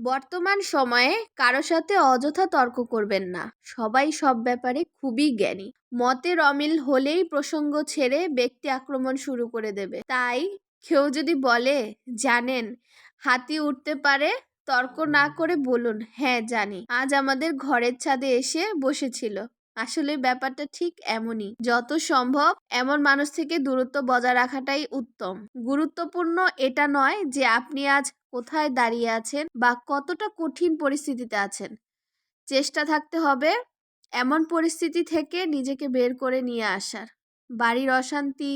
বর্তমান সময়ে কারও সাথে অযথা তর্ক করবেন না। সবাই সব ব্যাপারে খুবই জ্ঞানী। মতের অমিল হলেই প্রসঙ্গ ছেড়ে ব্যক্তি আক্রমণ শুরু করে দেবে। তাই কেউ যদি বলে, জানেন, হাতি উঠতে পারে, তর্ক না করে বলুন হ্যাঁ জানি। আজ আমাদের ঘরের ছাদে এসে বসেছিল। আসলে ব্যাপারটা ঠিক এমনই। যত সম্ভব এমন মানুষ থেকে দূরত্ব বজায় রাখাটাই উত্তম। গুরুত্বপূর্ণ এটা নয় যে আপনি আজ কোথায় দাঁড়িয়ে আছেন বা কতটা কঠিন পরিস্থিতিতে আছেন? চেষ্টা থাকতে হবে এমন পরিস্থিতি থেকে নিজেকে বের করে নিয়ে আসার। বাড়ির অশান্তি,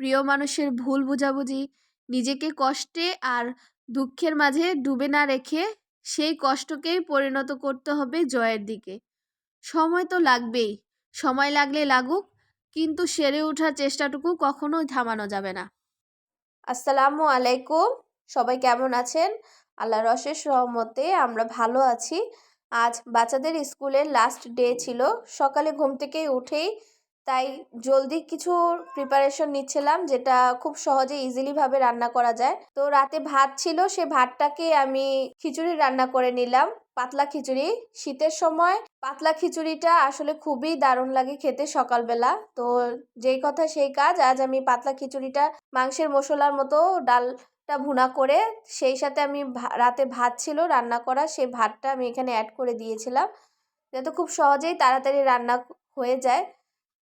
প্রিয় মানুষের ভুল বোঝাবুঝি, নিজেকে কষ্টে আর দুঃখের মাঝে ডুবে না রেখে সেই কষ্টকেই পরিণত করতে হবে জয়ের দিকে। সময় তো লাগবেই, সময় লাগলে লাগুক, কিন্তু সেরে ওঠার চেষ্টাটুকু কখনোই থামানো যাবে না। আসসালামু আলাইকুম। সবাই কেমন আছেন? আল্লাহ অশেষ রহমতে আমরা ভালো আছি। আজ বাচ্চাদের স্কুলের লাস্ট ডে ছিল। সকালে ঘুম থেকে উঠেই তাই জলদি কিছু প্রিপারেশন নিচ্ছিলাম, যেটা খুব সহজে ইজিলিভাবে রান্না করা যায়। তো রাতে ভাত ছিল, সে ভাতটাকে আমি খিচুড়ি রান্না করে নিলাম। পাতলা খিচুড়ি। শীতের সময় পাতলা খিচুড়িটা আসলে খুবই দারুণ লাগে খেতে সকালবেলা। তো যেই কথা সেই কাজ, আজ আমি পাতলা খিচুড়িটা মাংসের মশলার মতো ডালটা ভুনা করে, সেই সাথে আমি রাতে ভাত ছিল রান্না করা সেই ভাতটা আমি এখানে অ্যাড করে দিয়েছিলাম। যাতে খুব সহজেই তাড়াতাড়ি রান্না হয়ে যায়।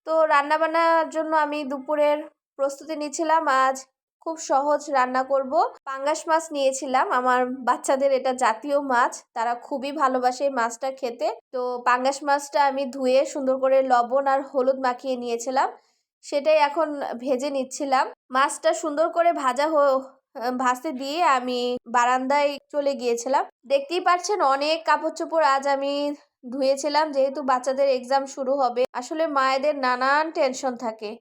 তো রান্নাবান্নার জন্য আমি দুপুরের প্রস্তুতি নিয়েছিলাম। আজ খুব সহজ রান্না করব। পাঙ্গাস মাছ নিয়েছিলাম। আমার বাচ্চাদের এটা জাতীয় মাছ, তারা খুবই ভালোবাসে মাছটা খেতে। তো পাঙ্গাস মাছটা আমি ধুয়ে সুন্দর করে লবণ আর হলুদ মাখিয়ে নিয়েছিলাম। সেটাই এখন ভেজে নিচ্ছিলাম। মাছটা সুন্দর করে ভাজা ভাজতে দিয়ে আমি বারান্দায় চলে গিয়েছিলাম। দেখতেই পাচ্ছেন অনেক কাপড় চোপড় আজ আমি ধুয়েছিলাম, যেহেতু বাচ্চাদের এক্সাম শুরু হবে। আসলে মায়েদের নানান টেনশন থাকে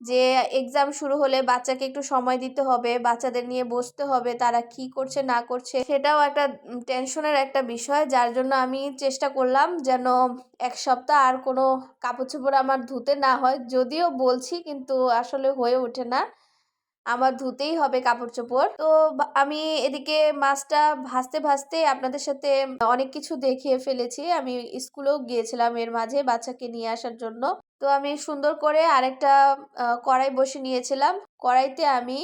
যে এক্সাম শুরু হলে বাচ্চাকে একটু সময় দিতে হবে, বাচ্চাদের নিয়ে বসতে হবে, তারা কি করছে, না করছে, সেটাও একটা টেনশনের একটা বিষয়। যার জন্য আমি চেষ্টা করলাম যেন এক সপ্তাহ আর কোনো কাপড় চোপড় আমার ধুতে না হয়। যদিও বলছি, কিন্তু আসলে হয়ে ওঠে না। আমার ধুতেই হবে কাপড় চোপড় তো আমি এদিকে মাছটা ভাসতে ভাসতে আপনাদের সাথে অনেক কিছু দেখিয়ে ফেলেছি। আমি স্কুলেও গিয়েছিলাম এর মাঝে বাচ্চাকে নিয়ে আসার জন্য। তো আমি সুন্দর করে আরেকটা কড়াই বসে নিয়েছিলাম। কড়াইতে আমি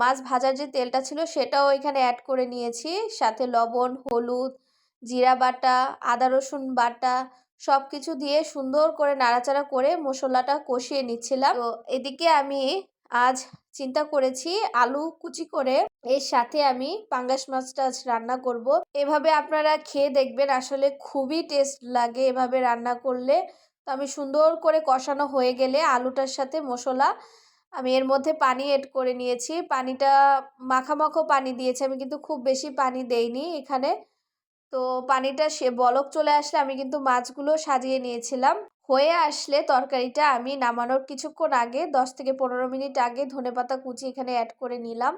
মাছ ভাজার যে তেলটা ছিল সেটাও এখানে অ্যাড করে নিয়েছি। সাথে লবণ, হলুদ, জিরা বাটা, আদা রসুন বাটা সব কিছু দিয়ে সুন্দর করে নাড়াচাড়া করে মশলাটা কষিয়ে নিচ্ছিলাম। তো এদিকে আমি আজ চিন্তা করেছি, আলু কুচি করে এর সাথে আমি পাঙ্গাস মাছটা রান্না করব। এভাবে আপনারা খেয়ে দেখবেন, আসলে খুবই টেস্ট লাগে এভাবে রান্না করলে। তো আমি সুন্দর করে কষানো হয়ে গেলে আলুটার সাথে মশলা, আমি এর মধ্যে পানি এড করে নিয়েছি। পানিটা মাখামাখো পানি দিয়েছি, আমি কিন্তু খুব বেশি পানি দেইনি এখানে। তো পানিটা সে বলক চলে আসলে আমি কিন্তু মাছগুলো সাজিয়ে নিয়েছিলাম। হয়ে আসলে তরকারিটা আমি নামানোর কিছুক্ষণ আগে, দশ থেকে পনেরো মিনিট আগে ধনে পাতা কুচি এখানে অ্যাড করে নিলাম।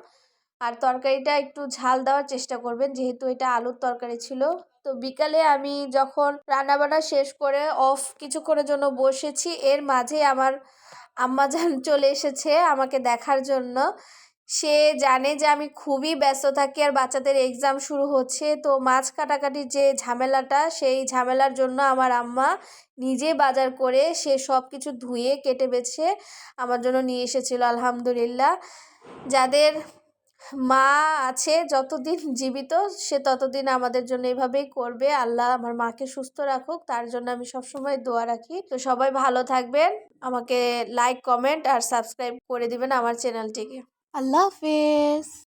আর তরকারিটা একটু ঝাল দেওয়ার চেষ্টা করবেন, যেহেতু এটা আলুর তরকারি ছিল। তো বিকালে আমি যখন রান্নাবান্না শেষ করে অফ কিছুক্ষণের জন্য বসেছি, এর মাঝে আমার আম্মাজান চলে এসেছে আমাকে দেখার জন্য। সে জানে যে আমি খুবই ব্যস্ত থাকি আর বাচ্চাদের এক্সাম শুরু হচ্ছে। তো মাছ কাটাকাটির যে ঝামেলাটা, সেই ঝামেলার জন্য আমার আম্মা নিজে বাজার করে সে সব কিছু ধুয়ে, কেটে বেছে আমার জন্য নিয়ে এসেছিল, আলহামদুলিল্লাহ। যাদের মা আছে যতদিন জীবিত, সে ততদিন আমাদের জন্য এভাবেই করবে। আল্লাহ আমার মাকে সুস্থ রাখুক, তার জন্য আমি সবসময় দোয়া রাখি। তো সবাই ভালো থাকবেন। আমাকে লাইক কমেন্ট আর সাবস্ক্রাইব করে দিবেন আমার চ্যানেলটিকে আল্লাহ হাফেজ